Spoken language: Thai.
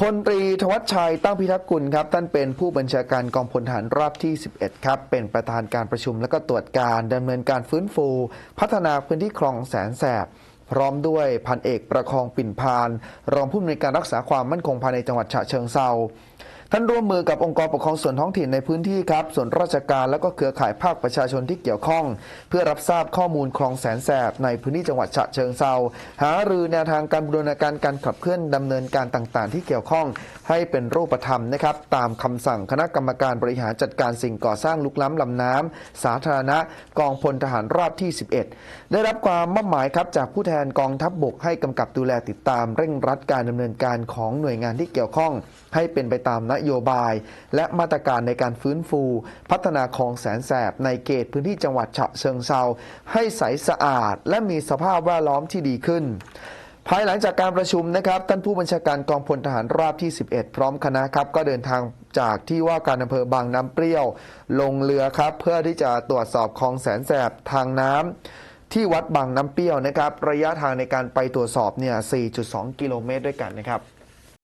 พลตรีธวัชชัยตั้งพิทักษ์กุลครับท่านเป็นผู้บัญชาการกองพลทหารราบที่ 11 ครับ เป็นประธานการประชุมและก็ตรวจการดำเนินการฟื้นฟู พัฒนาพื้นที่คลองแสนแสบ พร้อมด้วยพันเอกประคองปิ่นพาน รองผู้อำนวยการรักษาความมั่นคงภายในจังหวัดฉะเชิงเซา ท่านร่วมมือกับองค์กรปกครองส่วนท้องถิ่นในพื้นที่ครับ ส่วนราชการและก็เครือข่ายภาคประชาชนที่เกี่ยวข้อง เพื่อรับทราบข้อมูลคลองแสนแสบในพื้นที่จังหวัดฉะเชิงเซาหารือแนวทางการบูรณาการการขับเคลื่อนดำเนินการต่างๆ ที่เกี่ยวข้องให้เป็นรูปธรรมนะครับตามคำสั่งคณะกรรมการบริหารจัดการสิ่งก่อสร้างลุกล้ำลำน้ำสาธารณะ กองพลทหารราบที่ 11 ได้รับความมอบหมายครับจากผู้แทนกองทัพบบกให้กำกับดูแลติดตามเร่งรัดการดำเนินการของหน่วยงานที่เกี่ยวข้อง ให้เป็นไปตามนโยบาย และมาตรการในการฟื้นฟู พัฒนาคลองแสนแสบในเขตพื้นที่จังหวัดฉะเชิงเซาให้ใสสะอาด และมีสภาพแวดล้อมที่ดีขึ้นภายหลังจากการประชุมนะครับ ท่านผู้บัญชาการกองพลทหารราบที่ 11 พร้อมคณะครับ ก็เดินทางจากที่ว่าการอำเภอบางน้ำเปรี้ยว ลงเรือครับ เพื่อที่จะตรวจสอบคลองแสนแสบทางน้ำที่วัดบางน้ำเปรี้ยวนะครับ ระยะทางในการไปตรวจสอบเนี่ย 4.2 กิโลเมตรด้วยกันนะครับ